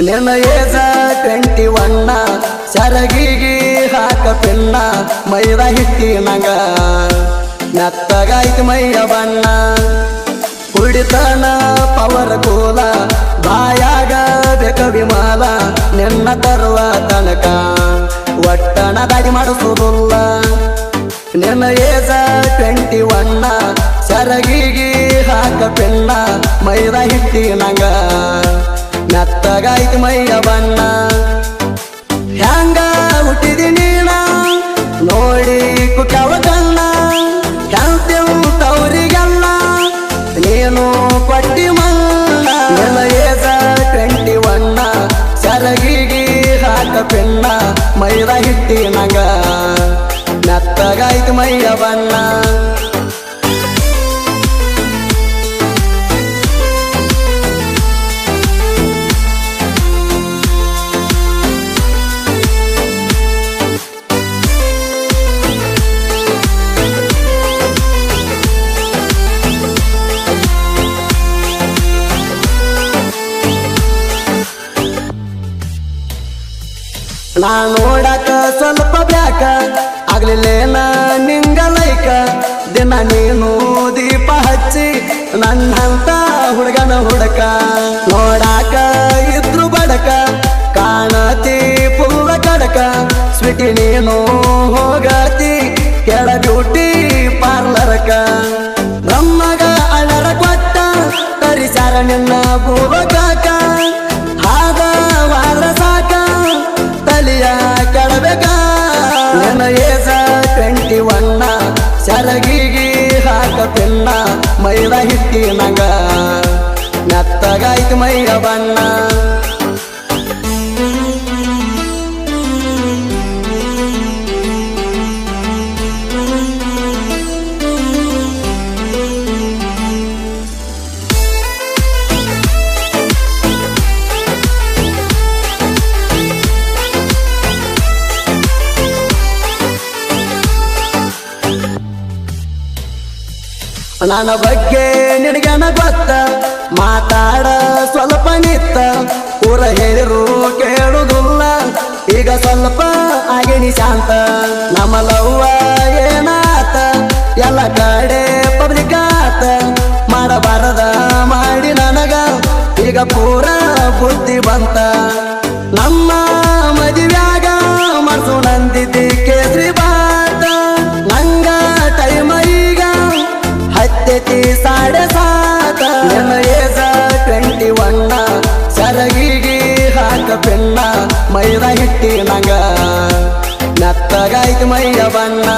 ನಿನ್ನ ಏಜ ಟ್ವೆಂಟಿ ಒನ್ನ, ಸರಗಿಗಿ ಹಾಕ ಪಿನ್ನ, ಮೈದ ಹಿಟ್ಟಿನಂಗ. ನತ್ತಗಾಯ್ತು ಮೈಯ ಬಣ್ಣ, ಕುಡಿತನ ಪವರ್ ಕೂಲ, ಬಾಯಾಗ ಬೇಕ ವಿಮಾಲ, ನಿನ್ನ ತರುವ ತನಕ. ಒಟ್ಟಣ ದಾಡಿ ಮಾಡಿಸೋದಿಲ್ಲ ನಿನ್ನ ಏಜ ಟ್ವೆಂಟಿ ಒನ್ನ, ಸರಗಿಗಿ ಹಾಕ ಪಿನ್ನ ಮೈದ ಹಿಟ್ಟಿನಂಗ. ಮೆತ್ತಗಾಯ್ತು ಮೈಯ ಬಣ್ಣ. ಹ್ಯಾಂಗ ಹುಟ್ಟಿದಿ ನೀಣ? ನೋಡಿ ಕುಟವ ಕಣ್ಣ. ಕಾಂತ್ಯವು ತವರಿಗೆಲ್ಲ. ನೀನು ಕೊಟ್ಟಿ ಮಲ್ಲ ಏಜ ಟ್ವೆಂಟಿ ಒನ್ನ ಸರಗಿಗಿ ಹಾಕ ಪಿನ್ನ ಮೈದ ಹಿಟ್ಟಿನಂಗ. ಮೆತ್ತಗಾಯ್ತು ಮೈಯ ಬಣ್ಣ. ನಾ ನೋಡಕ ಸ್ವಲ್ಪ ಬ್ಯಾಕ ಆಗ್ಲಿಲ್ಲೇನ ನಿಂಗ ಲೈಕ. ದಿನ ನೀನು ದೀಪ ಹಚ್ಚಿ ನನ್ನಂತ ಹುಡುಗನ ಹುಡಕ. ನೋಡಾಕ ಇದ್ರು ಬಡಕ, ಕಾಣತಿ ಪುಲ್ಲ ಕಡಕ. ಸ್ವೀಟಿ ನೀನು ಪಿನ್ನ ಮೈದ ಹಿಟ್ಟಿನಂಗ. ಮೆತ್ತಗಾಯ್ತು ಮೈಯ ಬಣ್ಣ. ನನ್ನ ಬಗ್ಗೆ ನಿನಗನ ಗೊತ್ತ? ಮಾತಾಡ ಸ್ವಲ್ಪ ನಿತ್ತ. ಊರ ಹೇಳಿರು ಕೇಳುದಿಲ್ಲ. ಈಗ ಸ್ವಲ್ಪ ಆಗಿನಿ ಶಾಂತ. ನಮ್ಮ ಲವ್ವ ಏನಾತ? ಎಲ್ಲ ಕಡೆ ಪಬ್ಲಿಕ್ ಆತ. ಮಾಡಬಾರದ ಮಾಡಿ ನನಗ. ಈಗ ಪೂರ ಬುದ್ಧಿ ಬಂತ. ನಮ್ಮ ಮದುವ್ಯಾಗ ಮನಸ್ಸು ನಂದಿದ್ದಿ ಕೇಸರಿ ಬಾತ ಮೈದ ಹಿಟ್ಟಿನಂಗ ಮೆತ್ತಗಾಯ್ತು ಮೈಯ ಬಣ್ಣ.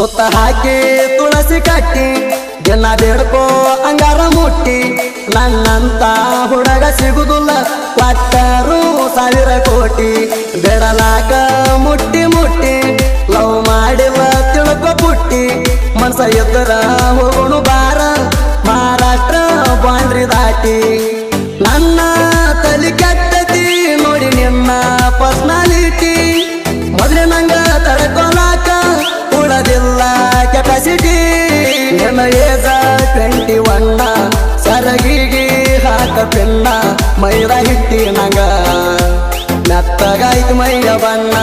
ಸುತ್ತ ಹಾಕಿ ತುಳಸಿ ಕಟ್ಟಿ ದಿನ ಬೇಡ್ಕೋ, ಅಂಗಾರ ಮುಟ್ಟಿ. ನನ್ನಂತ ಹುಡುಗ ಸಿಗುದಿಲ್ಲ ಪಟ್ಟರು ಸಾವಿರ ಕೋಟಿ. ಬೆಡಲಾಕ ಮುಟ್ಟಿ ಮುಟ್ಟಿ, ಲವ್ ಮಾಡಿವ ತಿಳ್ಕೊ ಪುಟ್ಟಿ. ಮನ್ಸ ಎದ್ದರ ಹೋಗೋಣ ಬಾರ ಮಹಾರಾಷ್ಟ್ರ ಬಾಂಡ್ರಿ ದಾಟಿ. ನನ್ನ ತಲೆ ಕೆಟ್ಟತಿ ನೋಡಿ ನಿನ್ನ ಪರ್ಸ್ನಾಲಿಟಿ ಮೊದಲೇ ನಂಗ ತಡ್ಕೊಲಾಕ ಉಳದಿಲ್ಲ ಕೆಪಾಸಿಟಿ ಏಜ ಟ್ವೆಂಟಿ ಒನ್ನ ಸರಗಿಗೆ ಹಾಕ ಪಿನ್ನ ಮೈರ ಹಿಟ್ಟಿ ನಂಗ ಮೆತ್ತಗಾಯ್ತು ಮೈಯ ಬಣ್ಣ.